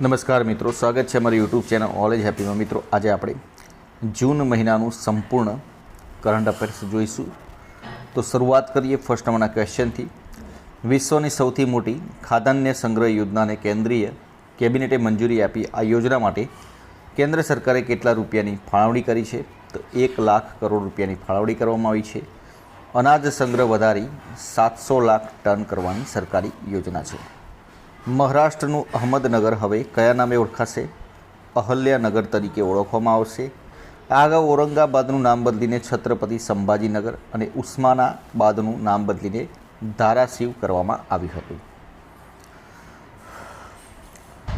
નમસ્કાર મિત્રો, સ્વાગત છે અમારી યુટ્યુબ ચેનલ ઓલેજ હેપીમાં મિત્રો, આજે આપણે જૂન મહિનાનું સંપૂર્ણ કરંટ અફેર્સ જોઈશું. તો શરૂઆત કરીએ ફર્સ્ટ નંબરના ક્વેશ્ચનથી વિશ્વની સૌથી મોટી ખાદ્યાન્ય સંગ્રહ યોજનાને કેન્દ્રીય કેબિનેટે મંજૂરી આપી. આ યોજના માટે કેન્દ્ર સરકારે કેટલા રૂપિયાની ફાળવણી કરી છે? તો એક લાખ કરોડ રૂપિયાની ફાળવણી કરવામાં આવી છે. અનાજ સંગ્રહ વધારી સાતસો લાખ ટન કરવાની સરકારી યોજના છે. મહારાષ્ટ્રનું અહમદનગર હવે કયા નામે ઓળખાશે? અહલ્યાનગર તરીકે ઓળખવામાં આવશે. આ ઔરંગાબાદનું નામ બદલીને છત્રપતિ સંભાજીનગર અને ઉસ્માનાબાદનું નામ બદલીને ધારાશિવ કરવામાં આવ્યું હતું.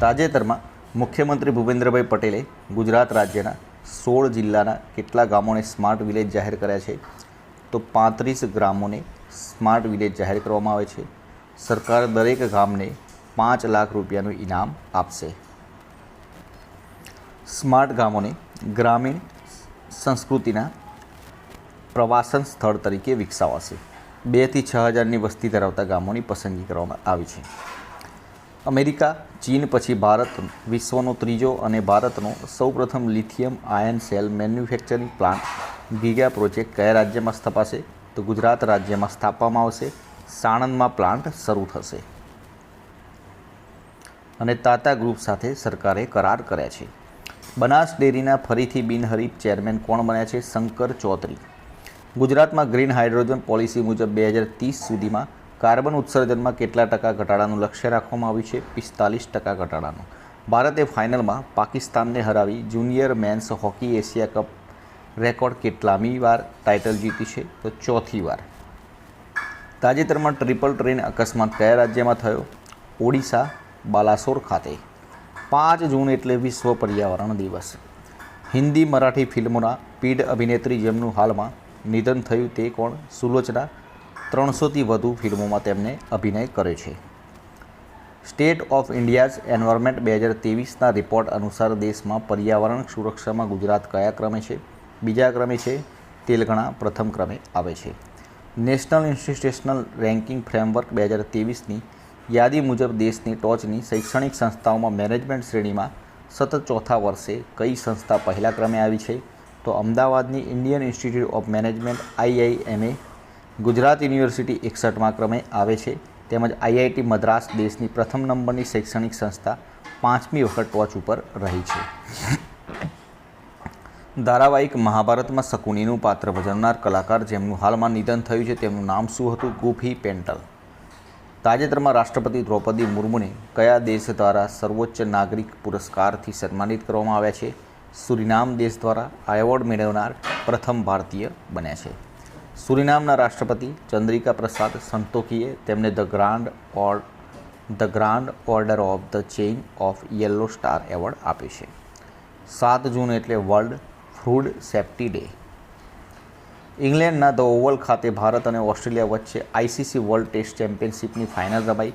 તાજેતરમાં મુખ્યમંત્રી ભૂપેન્દ્રભાઈ પટેલે ગુજરાત રાજ્યના સોળ જિલ્લાના કેટલા ગામોને સ્માર્ટ વિલેજ જાહેર કર્યા છે. તો પાંત્રીસ ગ્રામોને સ્માર્ટ વિલેજ જાહેર કરવામાં આવે છે. સરકાર દરેક ગામને પાંચ લાખ રૂપિયાનું ઇનામ આપશે. સ્માર્ટ ગામોને ગ્રામીણ સંસ્કૃતિના પ્રવાસન સ્થળ તરીકે વિકસાવાશે. બેથી છ હજારની વસ્તી ધરાવતા ગામોની પસંદગી કરવામાં આવી છે. અમેરિકા, ચીન પછી ભારત વિશ્વનો ત્રીજો અને ભારતનો સૌપ્રથમ lithium ion cell manufacturing plant giga project કયા રાજ્યમાં સ્થપાશે? તો ગુજરાત રાજ્યમાં સ્થાપવામાં આવશે. સાણંદમાં પ્લાન્ટ શરૂ થશે. અને તાતા ગ્રુપ સાથે સરકારે કરાર કર્યા છે. બનાસ ડેરીના ફરીથી બિનહરીફ ચેરમેન કોણ બન્યા છે? શંકર ચૌધરી. ગુજરાતમાં ગ્રીન હાઇડ્રોજન પોલિસી મુજબ બે હજાર ત્રીસ સુધીમાં કાર્બન ઉત્સર્જનમાં કેટલા ટકા ઘટાડાનું લક્ષ્ય રાખવામાં આવ્યું છે? પિસ્તાલીસ ટકા ઘટાડાનું. ભારતે ફાઇનલમાં પાકિસ્તાનને હરાવી junior men's hockey Asia cup record કેટલામી વાર ટાઇટલ જીતી છે? તો ચોથી વાર. તાજેતરમાં ટ્રિપલ ટ્રેન અકસ્માત કયા રાજ્યમાં થયો? ઓડિશા બાલાસોર ખાતે. પાંચ જૂન એટલે વિશ્વ પર્યાવરણ દિવસ. હિન્દી મરાઠી ફિલ્મોના પીઢ અભિનેત્રી જેમનું હાલમાં નિધન થયું તે કોણ? સુલોચના ત્રણસોથી વધુ ફિલ્મોમાં તેમને અભિનય કર્યો છે. સ્ટેટ ઓફ ઇન્ડિયાઝ એન્વાયરમેન્ટ બે હજાર ત્રેવીસના રિપોર્ટ અનુસાર દેશમાં પર્યાવરણ સુરક્ષામાં ગુજરાત કયા ક્રમે છે? બીજા ક્રમે છે, તેલંગાણા પ્રથમ ક્રમે આવે છે. નેશનલ ઇન્સ્ટિટ્યુશનલ રેન્કિંગ ફ્રેમવર્ક બે હજાર ત્રેવીસની યાદી મુજબ દેશની ટોચની શૈક્ષણિક સંસ્થાઓમાં મેનેજમેન્ટ શ્રેણીમાં સતત ચોથા વર્ષે કઈ સંસ્થા પહેલા ક્રમે આવી છે? તો અમદાવાદની Indian institute of management IIMA, Gujarat university એકસઠમાં ક્રમે આવે છે. તેમજ આઈઆઈટી મદ્રાસ દેશની પ્રથમ નંબરની શૈક્ષણિક સંસ્થા પાંચમી વખત ટોચ ઉપર રહી છે. ધારાવાહિક મહાભારતમાં શકુનીનું પાત્ર ભજવનાર કલાકાર જેમનું હાલમાં નિધન થયું છે, તેમનું નામ શું હતું? ગુફી પેન્ટલ. તાજેતરમાં રાષ્ટ્રપતિ દ્રૌપદી મુર્મુને કયા દેશ દ્વારા સર્વોચ્ચ નાગરિક પુરસ્કારથી સન્માનિત કરવામાં આવ્યા છે? સુરિનામ દેશ દ્વારા આ એવોર્ડ મેળવનાર પ્રથમ ભારતીય બન્યા છે. સુરિનામના રાષ્ટ્રપતિ ચંદ્રિકા પ્રસાદ સંતોકીએ તેમને the grand order, the grand order of the chain of yellow star award આપ્યો છે. સાત જૂન એટલે વર્લ્ડ ફૂડ સેફ્ટી ડે. ઇંગ્લેન્ડના ધ ઓવલ ખાતે ભારત અને ઓસ્ટ્રેલિયા વચ્ચે આઈસીસી વર્લ્ડ ટેસ્ટ ચેમ્પિયનશિપની ફાઇનલ રમાઈ,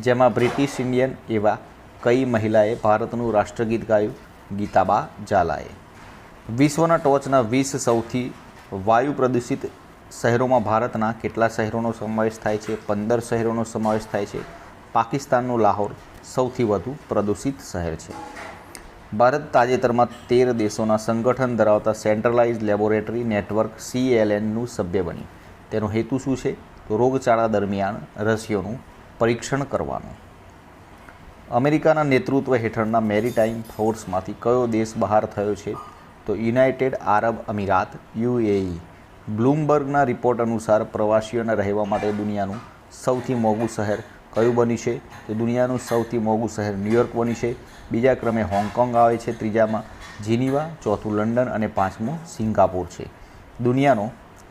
જેમાં બ્રિટિશ ઇન્ડિયન એવા કઈ મહિલાએ ભારતનું રાષ્ટ્રગીત ગાયું? ગીતાબા ઝાલાએ. વિશ્વના ટોચના વીસ સૌથી વાયુ પ્રદૂષિત શહેરોમાં ભારતના કેટલા શહેરોનો સમાવેશ થાય છે? પંદર શહેરોનો સમાવેશ થાય છે. પાકિસ્તાનનું લાહોર સૌથી વધુ પ્રદૂષિત શહેર છે. ભારત તાજેતરમાં તેર દેશોના સંગઠન ધરાવતા સેન્ટ્રલાઇઝ લેબોરેટરી નેટવર્ક સીએલએનનું સભ્ય બની. તેનો હેતુ શું છે? તો રોગચાળા દરમિયાન રસીઓનું પરીક્ષણ કરવાનું. અમેરિકાના નેતૃત્વ હેઠળના મેરીટાઈમ ફોર્સમાંથી કયો દેશ બહાર થયો છે? તો યુનાઇટેડ આરબ અમીરાત, યુએઈ. બ્લૂમબર્ગના રિપોર્ટ અનુસાર પ્રવાસીઓને રહેવા માટે દુનિયાનું સૌથી મોંઘું શહેર કયું બન્યું છે? તો દુનિયાનું સૌથી મોંઘું શહેર ન્યુયોર્ક બન્યું છે. બીજા ક્રમે હોંગકોંગ આવે છે ત્રીજામાં જીનીવા ચોથું લંડન અને પાંચમું સિંગાપોર છે. દુનિયાનો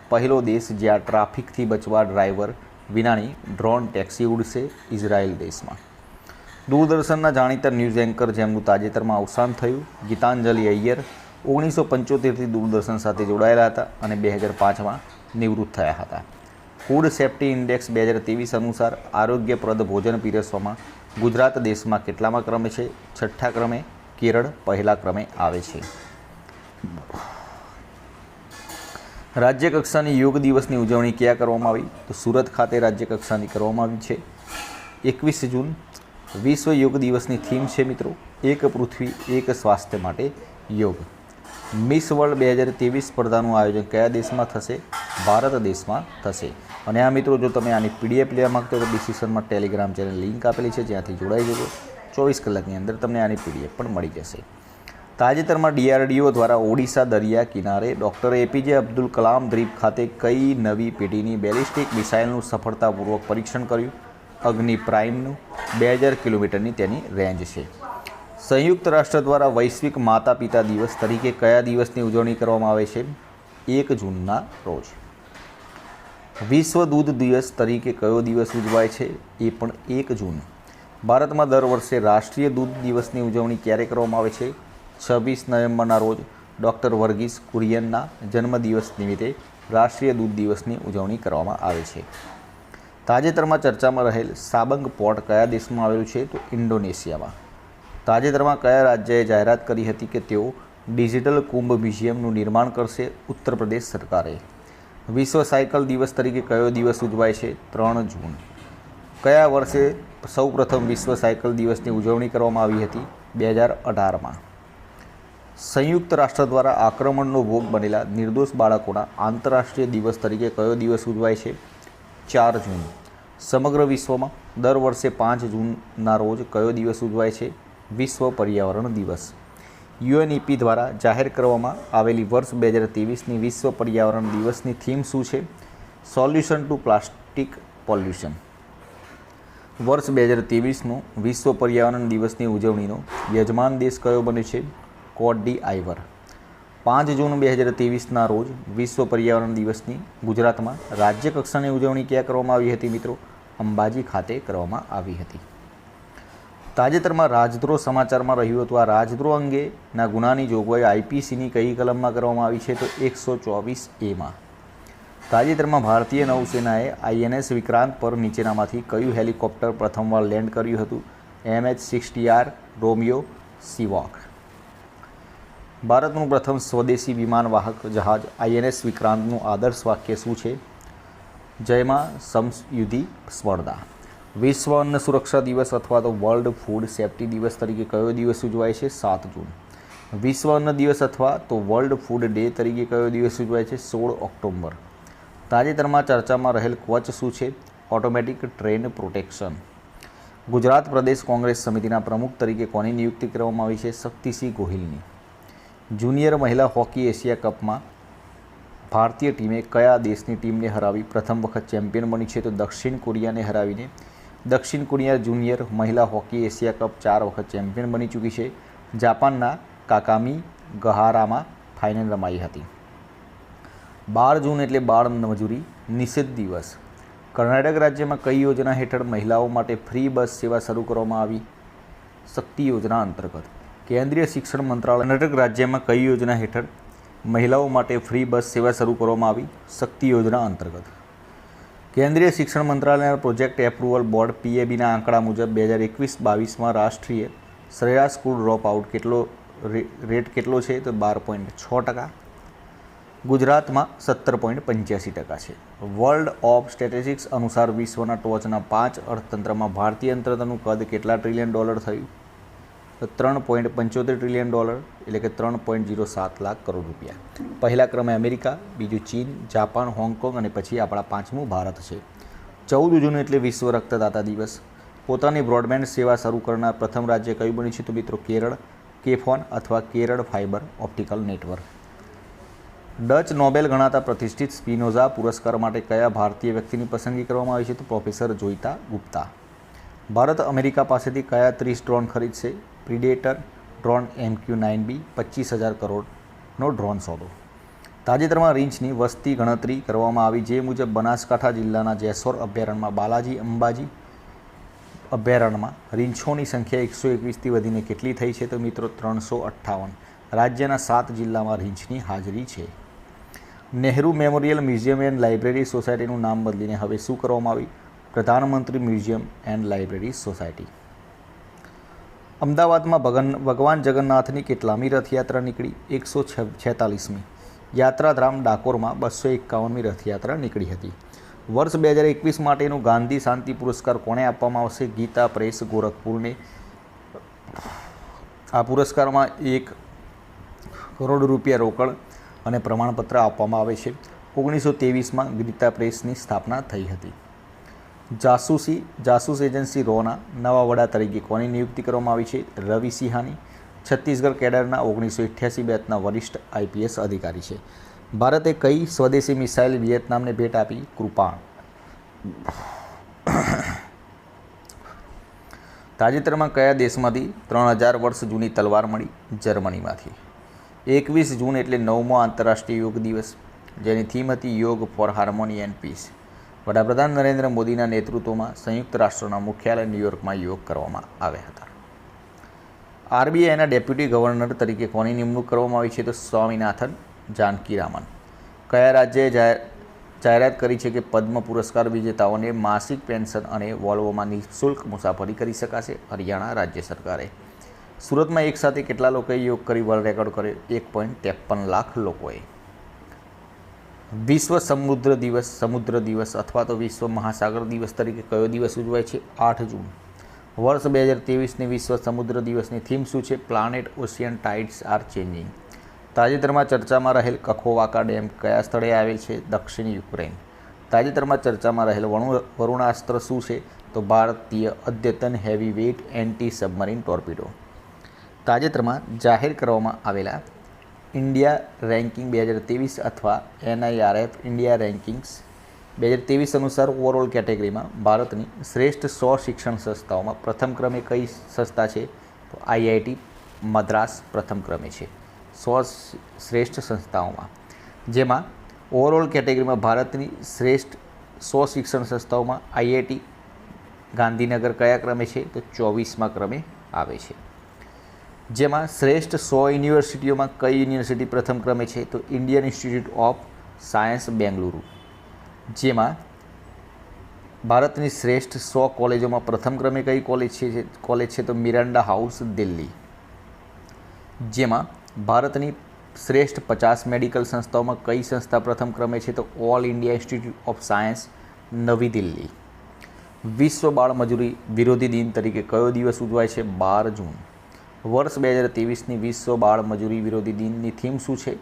પહેલો દેશ જ્યાં ટ્રાફિકથી બચવા ડ્રાઈવર વિનાની ડ્રોન ટેક્સી ઉડશે ઇઝરાયલ દેશમાં. દૂરદર્શનના જાણીતા ન્યૂઝ એન્કર જેમનું તાજેતરમાં અવસાન થયું, ગીતાંજલિ અય્યર ઓગણીસો પંચોતેરથી દૂરદર્શન સાથે જોડાયેલા હતા અને બે હજાર પાંચમાં નિવૃત્ત થયા હતા. ફૂડ સેફ્ટી ઇન્ડેક્સ બે હજાર ત્રેવીસ અનુસાર આરોગ્યપ્રદ ભોજન પીરસવામાં ગુજરાત દેશમાં કેટલામાં ક્રમે છે? છઠ્ઠા ક્રમે કેરળ, પહેલા ક્રમે આવે છે. રાજ્યકક્ષાની યોગ દિવસની ઉજવણી ક્યાં કરવામાં આવી? તો સુરત ખાતે રાજ્યકક્ષાની કરવામાં આવી છે. એકવીસ જૂન, વિશ્વ યોગ દિવસની થીમ છે મિત્રો, એક પૃથ્વી, એક સ્વાસ્થ્ય માટે યોગ. મિસ વર્લ્ડ બે હજાર ત્રેવીસ સ્પર્ધાનું આયોજન કયા દેશમાં થશે? ભારત દેશમાં થશે. અને આ મિત્રો, જો તમે આની પીડીએફ લેવા માગતો તો ડિસ્ક્રિપ્શનમાં ટેલિગ્રામ ચેનલ લિંક આપેલી છે, જ્યાંથી જોડાઈ જજો ચોવીસ કલાકની અંદર તમને આની પીડીએફ પણ મળી જશે. તાજેતરમાં ડીઆરડીઓ દ્વારા ઓડિશા દરિયા કિનારે ડૉક્ટર એપીજે અબ્દુલ કલામ દ્વીપ ખાતે કઈ નવી પેઢીની બેલિસ્ટિક મિસાઇલનું સફળતાપૂર્વક પરીક્ષણ કર્યું? અગ્નિ પ્રાઇમનું બે હજાર કિલોમીટરની તેની રેન્જ છે. સંયુક્ત રાષ્ટ્ર દ્વારા વૈશ્વિક માતા પિતા દિવસ તરીકે કયા દિવસની ઉજવણી કરવામાં આવે છે? એક જૂનના રોજ. વિશ્વ દૂધ દિવસ તરીકે કયો દિવસ ઉજવાય છે એ પણ એક જૂન. ભારતમાં દર વર્ષે રાષ્ટ્રીય દૂધ દિવસની ઉજવણી ક્યારે કરવામાં આવે છે? છવ્વીસ નવેમ્બરના રોજ ડૉક્ટર વર્ગીસ કુરિયનના જન્મદિવસ નિમિત્તે રાષ્ટ્રીય દૂધ દિવસની ઉજવણી કરવામાં આવે છે. તાજેતરમાં ચર્ચામાં રહેલ સાબંગ પોર્ટ કયા દેશમાં આવેલું છે તો ઇન્ડોનેશિયામાં. તાજેતરમાં કયા રાજ્યએ જાહેરાત કરી હતી કે તેઓ ડિજિટલ કુંભ મ્યુઝિયમનું નિર્માણ કરશે? ઉત્તર પ્રદેશ સરકારે. વિશ્વ સાયકલ દિવસ તરીકે કયો દિવસ ઉજવાય છે? ત્રણ જૂન. કયા વર્ષે સૌપ્રથમ વિશ્વ સાયકલ દિવસની ઉજવણી કરવામાં આવી હતી? બે હજાર અઢારમાં. સંયુક્ત રાષ્ટ્ર દ્વારા આક્રમણનો ભોગ બનેલા નિર્દોષ બાળકોના આંતરરાષ્ટ્રીય દિવસ તરીકે કયો દિવસ ઉજવાય છે? ચાર જૂન. સમગ્ર વિશ્વમાં દર વર્ષે પાંચ જૂનના રોજ કયો દિવસ ઉજવાય છે? વિશ્વ પર્યાવરણ દિવસ. યુએનઈપી દ્વારા જાહેર કરવામાં આવેલી વર્ષ બે હજાર ત્રેવીસની વિશ્વ પર્યાવરણ દિવસની થીમ શું છે? Solution to plastic pollution. વર્ષ બે હજાર ત્રેવીસનું વિશ્વ પર્યાવરણ દિવસની ઉજવણીનો યજમાન દેશ કયો બને છે? Cote d Ivoire. પાંચ જૂન બે હજાર ત્રેવીસના રોજ વિશ્વ પર્યાવરણ દિવસની ગુજરાતમાં રાજ્ય કક્ષાની ઉજવણી ક્યાં કરવામાં આવી હતી મિત્રો? અંબાજી ખાતે કરવામાં આવી હતી. તાજેતરમાં રાજદ્રોહ સમાચારમાં રહ્યું હતું. આ રાજદ્રોહ અંગેના ગુનાની જોગવાઈ આઈપીસીની કઈ કલમમાં કરવામાં આવી છે તો એકસો ચોવીસ એમાં. તાજેતરમાં ભારતીય નૌસેનાએ આઈએનએસ વિક્રાંત પર નીચેનામાંથી કયું હેલિકોપ્ટર પ્રથમવાર લેન્ડ કર્યું હતું? MH sixty R, Romeo, Sivok. ભારતનું પ્રથમ સ્વદેશી વિમાનવાહક જહાજ આઈએનએસ વિક્રાંતનું આદર્શ વાક્ય શું છે? જયમાં સમયુદ્ધી સ્પર્ધા. વિશ્વ અન્ન સુરક્ષા દિવસ અથવા તો વર્લ્ડ ફૂડ સેફ્ટી દિવસ તરીકે કયો દિવસ ઉજવાય છે? સાત જૂન. વિશ્વ અન્ન દિવસ અથવા તો વર્લ્ડ ફૂડ ડે તરીકે કયો દિવસ ઉજવાય છે? સોળ ઓક્ટોબર. તાજેતરમાં ચર્ચામાં રહેલ ક્વચ શું છે? Automatic train protection. ગુજરાત પ્રદેશ કોંગ્રેસ સમિતિના પ્રમુખ તરીકે કોની નિયુક્તિ કરવામાં આવી છે? શક્તિસિંહ ગોહિલની. જુનિયર મહિલા હોકી એશિયા કપમાં ભારતીય ટીમે કયા દેશની ટીમને હરાવી પ્રથમ વખત ચેમ્પિયન બની છે? તો દક્ષિણ કોરિયાને હરાવીને દક્ષિણ કોરિયા જુનિયર મહિલા હોકી એશિયા કપ ચાર વખત ચેમ્પિયન બની ચૂકી છે. જાપાનના કાકામી ગહારામાં ફાઇનલ રમાઈ હતી. બાર જૂન એટલે બાળ મજૂરી નિષેધ દિવસ. કર્ણાટક રાજ્યમાં કઈ યોજના હેઠળ મહિલાઓ માટે ફ્રી બસ સેવા શરૂ કરવામાં આવી? શક્તિ યોજના અંતર્ગત. કેન્દ્રીય શિક્ષણ મંત્રાલય કર્ણાટક રાજ્યમાં કઈ યોજના હેઠળ મહિલાઓ માટે ફ્રી બસ સેવા શરૂ કરવામાં આવી? શક્તિ યોજના અંતર્ગત. કેન્દ્રીય શિક્ષણ મંત્રાલયના પ્રોજેક્ટ એપ્રુવલ બોર્ડ પીએબીના આંકડા મુજબ બે હજાર એકવીસ બાવીસમાં રાષ્ટ્રીય સરેરાશ સ્કૂલ ડ્રોપ આઉટ કેટલો રેટ કેટલો છે તો બાર પોઈન્ટ છ ટકા. ગુજરાતમાં સત્તર પોઈન્ટ પંચ્યાસી ટકા છે. વર્લ્ડ ઓફ સ્ટેટિસ્ટિક્સ અનુસાર વિશ્વના ટોચના પાંચ અર્થતંત્રમાં ભારતીય અર્થતંત્રનું કદ કેટલા ટ્રિલિયન ડોલર થયું? તો ત્રણ પોઈન્ટ પંચોતેર ટ્રિલિયન ડોલર એટલે કે ત્રણ પોઈન્ટ જીરો સાત લાખ કરોડ રૂપિયા. પહેલા ક્રમે અમેરિકા, બીજું ચીન, જાપાન, હોંગકોંગ અને પછી આપણા પાંચમું ભારત છે. ચૌદ જૂન એટલે વિશ્વ રક્તદાતા દિવસ. પોતાની બ્રોડબેન્ડ સેવા શરૂ કરનાર પ્રથમ રાજ્ય કયું બન્યું છે તો મિત્રો કેરળ, કેફોન અથવા Kerala fibre optical network. Dutch Nobel ગણાતા પ્રતિષ્ઠિત સ્પિનોઝા પુરસ્કાર માટે કયા ભારતીય વ્યક્તિની પસંદગી કરવામાં આવી છે તો પ્રોફેસર જોઈતા ગુપ્તા. ભારત અમેરિકા પાસેથી કયા ત્રીસ ડ્રોન ખરીદશે? Predator drone MQ nine B પચીસ હજાર કરોડનો ડ્રોન સોદો. તાજેતરમાં રીંછની વસ્તી ગણતરી કરવામાં આવી, જે મુજબ બનાસકાંઠા જિલ્લાના જેસોર અભયારણ્યમાં બાલાજી, અંબાજી અભયારણ્યમાં રીંછોની સંખ્યા એકસો એકવીસથી વધીને કેટલી થઈ છે તો મિત્રો ત્રણસો અઠ્ઠાવન. રાજ્યના સાત જિલ્લામાં રીંછની હાજરી છે. Nehru memorial museum and library સોસાયટીનું નામ બદલીને હવે શું કરવામાં આવ્યું? પ્રધાનમંત્રી મ્યુઝિયમ એન્ડ લાઇબ્રેરી સોસાયટી. અમદાવાદમાં ભગન, ભગવાન જગન્નાથની કેટલામી રથયાત્રા નીકળી, એકસો છેતાલીસમી. યાત્રાધામ ડાકોરમાં બસો એકાવનમી રથયાત્રા નીકળી હતી. વર્ષ બે હજાર એકવીસ માટેનું ગાંધી શાંતિ પુરસ્કાર કોને આપવામાં આવશે? ગીતા પ્રેસ ગોરખપુરને. આ પુરસ્કારમાં એક કરોડ રૂપિયા રોકડ અને પ્રમાણપત્ર આપવામાં આવે છે. ઓગણીસો ત્રેવીસમાં ગીતા પ્રેસની સ્થાપના થઈ હતી. જાસૂસી, જાસૂસ એજન્સી રોના નવા વડા તરીકે કોની નિયુક્તિ કરવામાં આવી છે? રવિ સિંહાની, છત્તીસગઢ કેડરના ઓગણીસો અઠ્યાસી બેચના વરિષ્ઠ આઈપીએસ અધિકારી છે. ભારતે કઈ સ્વદેશી મિસાઇલ વિયેતનામને ભેટ આપી? કૃપાણ. તાજેતરમાં કયા દેશમાંથી ત્રણ હજાર વર્ષ જૂની તલવાર મળી? જર્મનીમાંથી. એકવીસ જૂન એટલે નવમો આંતરરાષ્ટ્રીય યોગ દિવસ, જેની થીમ હતી યોગ ફોર હાર્મોની એન્ડ પીસ. વડાપ્રધાન નરેન્દ્ર મોદીના નેતૃત્વમાં સંયુક્ત રાષ્ટ્રના મુખ્યાલય ન્યૂયોર્કમાં યોગ કરવામાં આવ્યા હતા. આરબીઆઈના ડેપ્યુટી ગવર્નર તરીકે કોની નિમણૂક કરવામાં આવી છે તો સ્વામીનાથન જાનકીરામન. કયા રાજ્યએ જાહેર, જાહેરાત કરી છે કે પદ્મ પુરસ્કાર વિજેતાઓને માસિક પેન્શન અને વોલ્વોમાં નિઃશુલ્ક મુસાફરી કરી શકાશે? હરિયાણા રાજ્ય સરકારે. સુરતમાં એકસાથે કેટલા લોકોએ યોગ કરી? વર્લ્ડ રેકોર્ડ કર્યો એક પોઈન્ટ ત્રેપન લાખ લોકોએ. વિશ્વ સમુદ્ર દિવસ સમુદ્ર દિવસ અથવા તો વિશ્વ મહાસાગર દિવસ તરીકે કયો દિવસ ઉજવાય છે? આઠ જૂન. વર્ષ બે હજાર ત્રેવીસની વિશ્વ સમુદ્ર દિવસની થીમ શું છે? Planet ocean tides are changing તાજેતરમાં ચર્ચામાં રહેલ કખોવાકા ડેમ કયા સ્થળે આવેલ છે? દક્ષિણ યુક્રેન તાજેતરમાં ચર્ચામાં રહેલ વણુ, વરુણાસ્ત્ર શું છે? તો ભારતીય અદ્યતન heavy weight anti submarine torpedo. તાજેતરમાં જાહેર કરવામાં આવેલા ઇન્ડિયા રેન્કિંગ બે હજાર ત્રેવીસ અથવા એનઆઈઆરએફ ઇન્ડિયા રેન્કિંગ્સ બે હજાર ત્રેવીસ અનુસાર ઓવરઓલ કેટેગરીમાં ભારતની શ્રેષ્ઠ સો શિક્ષણ સંસ્થાઓમાં પ્રથમ ક્રમે કઈ સંસ્થા છે? તો આઈઆઈટી મદ્રાસ પ્રથમ ક્રમે છે. સો શ્રેષ્ઠ સંસ્થાઓમાં. જેમાં ઓવરઓલ કેટેગરીમાં ભારતની શ્રેષ્ઠ સો શિક્ષણ સંસ્થાઓમાં આઈઆઈટી ગાંધીનગર કયા ક્રમે છે? તો ચોવીસમાં ક્રમે આવે છે. જેમાં શ્રેષ્ઠ સો યુનિવર્સિટીઓમાં કઈ યુનિવર્સિટી પ્રથમ ક્રમે છે તો Indian institute of science Bengaluru. જેમાં ભારતની શ્રેષ્ઠ સો કોલેજોમાં પ્રથમ ક્રમે કઈ કોલેજ છે કોલેજ છે તો મિરાન્ડા હાઉસ, દિલ્હી. જેમાં ભારતની શ્રેષ્ઠ પચાસ મેડિકલ સંસ્થાઓમાં કઈ સંસ્થા પ્રથમ ક્રમે છે તો all India institute of science, Navi Delhi. વિશ્વ બાળ મજૂરી વિરોધી દિન તરીકે કયો દિવસ ઉજવાય છે? બાર જૂન. વર્ષ બે હજાર ત્રેવીસની વિશ્વ બાળ મજૂરી વિરોધી દિનની થીમ શું છે?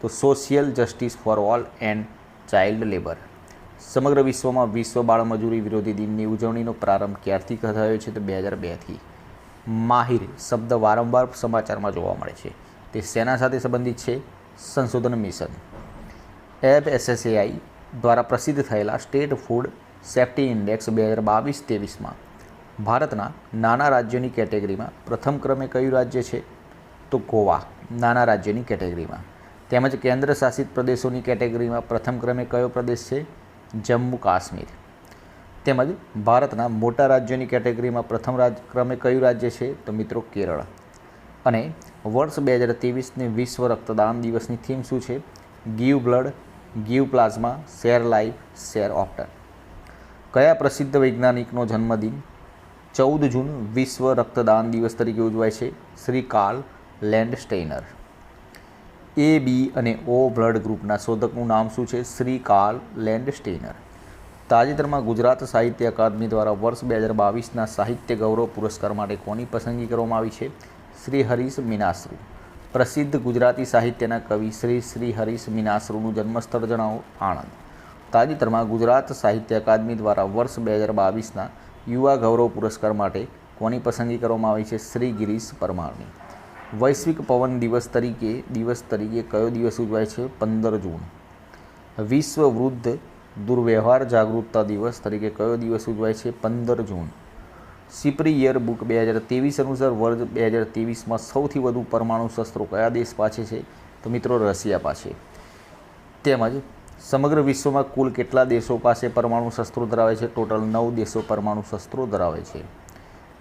તો social justice for all and child labour સમગ્ર વિશ્વમાં વિશ્વ બાળ મજૂરી વિરોધી દિનની ઉજવણીનો પ્રારંભ ક્યારથી થયો છે? તો બે હજાર બેથી માહિર શબ્દ વારંવાર સમાચારમાં જોવા મળે છે. તે સેના સાથે સંબંધિત છે? સંશોધન મિશન. એફ એસએસએઆઈ દ્વારા પ્રસિદ્ધ થયેલા સ્ટેટ ફૂડ સેફ્ટી ઇન્ડેક્સ બે હજાર બાવીસ ત્રેવીસમાં ભારતના નાના રાજ્યોની કેટેગરીમાં પ્રથમ ક્રમે કયું રાજ્ય છે? તો ગોવા, નાના રાજ્યની કેટેગરીમાં. તેમજ કેન્દ્ર શાસિત પ્રદેશોની કેટેગરીમાં પ્રથમ ક્રમે કયો પ્રદેશ છે? જમ્મુ કાશ્મીર. તેમજ ભારતના મોટા રાજ્યોની કેટેગરીમાં પ્રથમ રાજ, ક્રમે કયું રાજ્ય છે? તો મિત્રો કેરળ. અને વર્ષ બે હજાર ત્રેવીસની વિશ્વ રક્તદાન દિવસની થીમ શું છે? Give blood, give plasma, share life, share often કયા પ્રસિદ્ધ વૈજ્ઞાનિકનો જન્મદિન? ચૌદ જૂન વિશ્વ રક્તદાન દિવસ તરીકે ઉજવાય છે. Shri Karl Landsteiner A B અને ઓ બ્લડ ગ્રુપના શોધકનું નામ શું છે? શ્રી કાર્લ લેન્ડ સ્ટેનર તાજેતરમાં ગુજરાત સાહિત્ય અકાદમી દ્વારા વર્ષ બે હજાર બાવીસના સાહિત્ય ગૌરવ પુરસ્કાર માટે કોની પસંદગી કરવામાં આવી છે? શ્રી હરીશ મીનાશ્રુ. પ્રસિદ્ધ ગુજરાતી સાહિત્યના કવિ શ્રી શ્રી હરીશ મીનાશ્રુનું જન્મસ્થળ જણાવો, આણંદ. તાજેતરમાં ગુજરાત સાહિત્ય અકાદમી દ્વારા વર્ષ બે હજાર બાવીસના યુવા ગૌરવ પુરસ્કાર માટે કોની પસંદગી કરવામાં આવી છે? શ્રી ગિરીશ પરમારની. વૈશ્વિક પવન દિવસ તરીકે દિવસ તરીકે કયો દિવસ ઉજવાય છે? પંદર જૂન. વિશ્વ વૃદ્ધ દુર્વ્યવહાર જાગૃતતા દિવસ તરીકે કયો દિવસ ઉજવાય છે? પંદર જૂન. સિપરી યર બુક બે હજાર ત્રેવીસ અનુસાર વર્ષ બે હજાર ત્રેવીસમાં સૌથી વધુ પરમાણુ શસ્ત્રો કયા દેશ પાસે છે? તો મિત્રો, રશિયા પાસે. તેમજ સમગ્ર વિશ્વમાં કુલ કેટલા દેશો પાસે પરમાણુ શસ્ત્રો ધરાવે છે? ટોટલ નવ દેશો પરમાણુ શસ્ત્રો ધરાવે છે.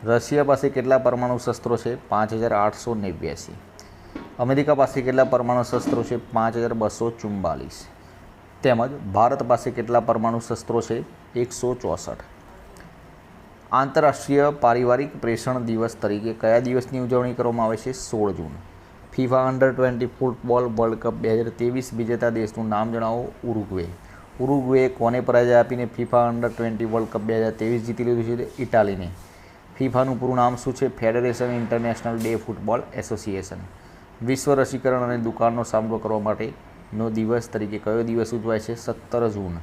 રશિયા પાસે કેટલા પરમાણુ શસ્ત્રો છે? પાંચ હજાર આઠસો નેવ્યાસી. અમેરિકા પાસે કેટલા પરમાણુ શસ્ત્રો છે? પાંચ હજાર બસો ચુમ્બાલીસ તેમજ ભારત પાસે કેટલા પરમાણુ શસ્ત્રો છે? એકસો ચોસઠ. આંતરરાષ્ટ્રીય પારિવારિક પ્રેષણ દિવસ તરીકે કયા દિવસની ઉજવણી કરવામાં આવે છે? સોળ June. FIFA under twenty football world cup બે હજાર ત્રેવીસ વિજેતા દેશનું નામ જણાવો ઉરુગ્વે ઉરુગ્વે કોને પરાજય આપીને FIFA under twenty world cup બે હજાર ત્રેવીસ જીતી લીધું છે ઇટાલીને? ફિફાનું પૂરું નામ શું છે? Federation international de football association. વિશ્વ રસીકરણ અને દુકાળનો સામનો કરવા માટેનો દિવસ તરીકે કયો દિવસ ઉજવાય છે? સત્તર જૂન.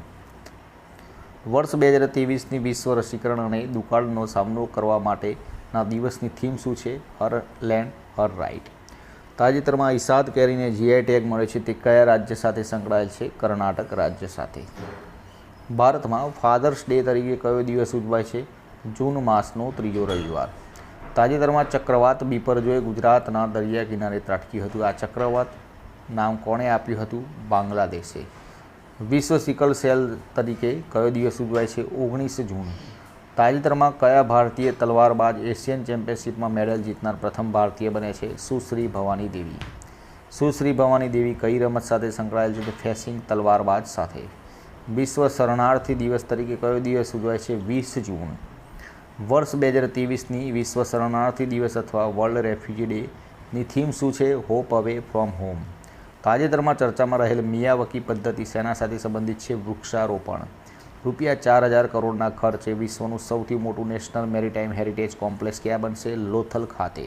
વર્ષ બે હજાર ત્રેવીસની વિશ્વ રસીકરણ અને દુકાળનો સામનો કરવા માટેના દિવસની થીમ શું છે? હર લેન્ડ, હર રાઇટ તાજેતરમાં ઇસાદ કેરીને જીઆઈ ટેગ મળ્યો છે તે કયા રાજ્ય સાથે સંકળાયેલ છે? કર્ણાટક રાજ્ય સાથે. ભારતમાં ફાધર્સ ડે તરીકે કયો દિવસ ઉજવાય છે? જૂન માસનો ત્રીજો રવિવાર. તાજેતરમાં ચક્રવાત બિપરજોએ ગુજરાતના દરિયા કિનારે ત્રાટક્યું હતું. આ ચક્રવાત નામ કોણે આપ્યું હતું? બાંગ્લાદેશે. વિશ્વ સિકલ સેલ તરીકે કયો દિવસ ઉજવાય છે? ઓગણીસ જૂન. તાજેતરમાં કયા ભારતીય તલવારબાજ એશિયન ચેમ્પિયનશિપમાં મેડલ જીતનાર પ્રથમ ભારતીય બને છે સુશ્રી ભવાની દેવી? સુશ્રી ભવાની દેવી કઈ રમત સાથે સંકળાયેલ છે? ફેસિંગ તલવારબાજ સાથે. વિશ્વ શરણાર્થી દિવસ તરીકે કયો દિવસ ઉજવાય છે? વીસ જૂન. વર્ષ બે હજાર ત્રેવીસની વિશ્વ શરણાર્થી દિવસ અથવા વર્લ્ડ રેફ્યુજી ડેની થીમ શું છે? Hope away from home. તાજેતરમાં ચર્ચામાં રહેલ મિયાવકી પદ્ધતિ શેના સાથે સંબંધિત છે વૃક્ષારોપણ. રૂપિયા ચાર હજાર કરોડના ખર્ચે વિશ્વનું સૌથી મોટું નેશનલ મેરીટાઈમ હેરિટેજ કોમ્પ્લેક્સ ક્યાં બનશે? લોથલ ખાતે.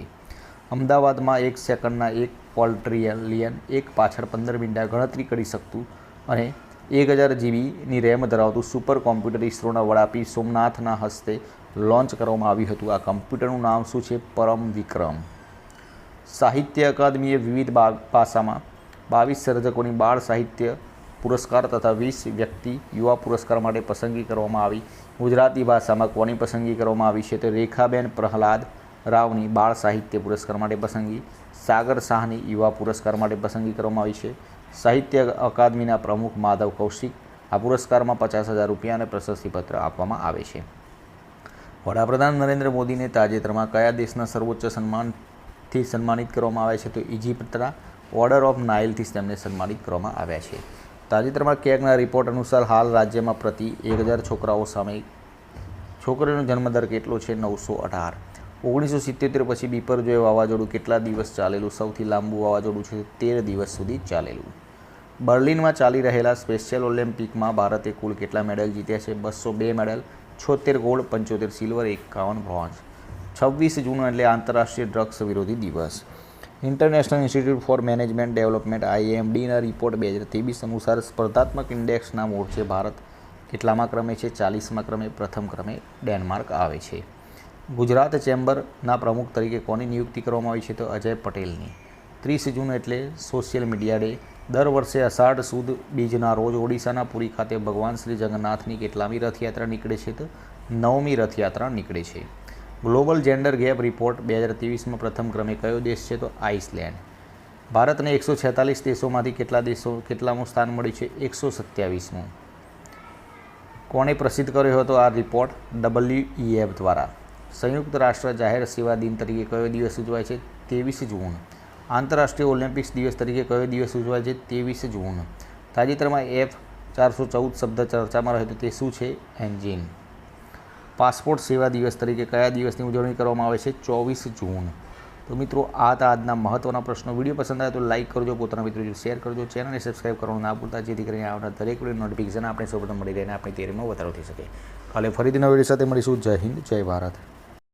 અમદાવાદમાં એક સેકન્ડના એક પોલ્ટ્રીલિયન એક પાછળ પંદર મિનિટના ગણતરી કરી શકતું અને એક હજાર જીબીની રેમ ધરાવતું સુપર કોમ્પ્યુટર ઇસરોના વડા પી સોમનાથના હસ્તે લોન્ચ કરવામાં આવ્યું હતું. આ કમ્પ્યુટરનું નામ શું છે? પરમ વિક્રમ. સાહિત્ય અકાદમીએ વિવિધ ભાષામાં બાવીસ સર્જકોની બાળ સાહિત્ય પુરસ્કાર તથા વીસ વ્યક્તિ યુવા પુરસ્કાર માટે પસંદગી કરવામાં આવી. ગુજરાતી ભાષામાં કોની પસંદગી કરવામાં આવી છે તો રેખાબેન પ્રહલાદ રાવની બાળ સાહિત્ય પુરસ્કાર માટે પસંદગી, સાગર શાહની યુવા પુરસ્કાર માટે પસંદગી કરવામાં આવી છે, સાહિત્ય અકાદમીના પ્રમુખ માધવ કૌશિક, આ પુરસ્કારમાં પચાસ હજાર રૂપિયા અને પ્રશસ્તિપત્ર આપવામાં આવે છે. વડાપ્રધાન નરેન્દ્ર મોદીને તાજેતરમાં કયા દેશના સર્વોચ્ચ સન્માનથી સન્માનિત કરવામાં આવ્યા છે તો ઇજિપ્તના ઓર્ડર ઓફ નાઇલથી તેમને સન્માનિત કરવામાં આવ્યા છે. તાજેતરમાં કેગના રિપોર્ટ અનુસાર હાલ રાજ્યમાં પ્રતિ એક હજાર છોકરાઓ સામે છોકરીનો જન્મદર કેટલો છે નવસો અઢાર. ઓગણીસો સિત્તેર પછી બીપરજોય વાવાઝોડું કેટલા દિવસ ચાલેલું? સૌથી લાંબુ વાવાઝોડું છે તેર દિવસ સુધી ચાલેલું. બર્લિનમાં ચાલી રહેલા સ્પેશિયલ ઓલિમ્પિકમાં ભારતે કુલ કેટલા મેડલ જીત્યા છે? બસો બે મેડલ છોતેર ગોલ્ડ, પંચોતેર સિલ્વર, એકાવન બ્રોન્ઝ. છવ્વીસ જૂન એટલે આંતરરાષ્ટ્રીય ડ્રગ્સ વિરોધી દિવસ. International institute for management development આઈએમડીના report બે હજાર ત્રેવીસ અનુસાર સ્પર્ધાત્મક ઇન્ડેક્સના મોરચે ભારત. કેટલામાં ક્રમે છે? ચાલીસમાં ક્રમે, પ્રથમ ક્રમે ડેનમાર્ક આવે છે. ગુજરાત ચેમ્બરના પ્રમુખ તરીકે કોની નિયુક્તિ કરવામાં આવી છે? તો અજય પટેલની. ત્રીસ જૂન એટલે સોશિયલ મીડિયા ડે દર વર્ષે અષાઢ સુદ બીજના રોજ ઓડિશાના પુરી ખાતે ભગવાન શ્રી જગન્નાથની કેટલામી રથયાત્રા નીકળે છે? તો નવમી રથયાત્રા નીકળે છે. ગ્લોબલ જેન્ડર ગેપ રિપોર્ટ બે હજાર ત્રેવીસમાં પ્રથમ ક્રમે કયો દેશ છે તો આઇસલેન્ડ. ભારતને એકસો છેતાલીસ દેશોમાંથી કેટલા દેશો, કેટલામું સ્થાન મળ્યું છે એકસો સત્યાવીસમું. કોણે પ્રસિદ્ધ કર્યો હતો આ રિપોર્ટ? ડબલ્યુઈએફ દ્વારા. સંયુક્ત રાષ્ટ્ર જાહેર સેવા દિન તરીકે કયો દિવસ ઉજવાય છે? ત્રેવીસ જૂન. આંતરરાષ્ટ્રીય ઓલિમ્પિક્સ દિવસ તરીકે કયો દિવસ ઉજવાય છે? ત્રેવીસ જૂન. તાજેતરમાં એફ ચારસો ચૌદ શબ્દ ચર્ચામાં રહ્યો તો તે શું છે? એન્જિન. પાસપોર્ટ સેવા દિવસ તરીકે કયા દિવસની ઉજવણી કરવામાં આવે છે? ચોવીસ જૂન. તો મિત્રો, આ હતા આજના મહત્ત્વના પ્રશ્નો. વીડિયો પસંદ આવે તો લાઇક કરજો, પોતાના મિત્રો શેર કરજો ચેનલને સબસ્ક્રાઇબ કરવાનું ના ભૂલતા, જેથી કરીને આવનાર દરેક વીડિયો નોટિફિકેશન આપણે સૌપ્રથમ મળી રહે અને આપણી તૈયારીમાં વધારો થઈ શકે. કાલે ફરીથી નવી સાથે મળીશું. જય હિન્દ, જય ભારત.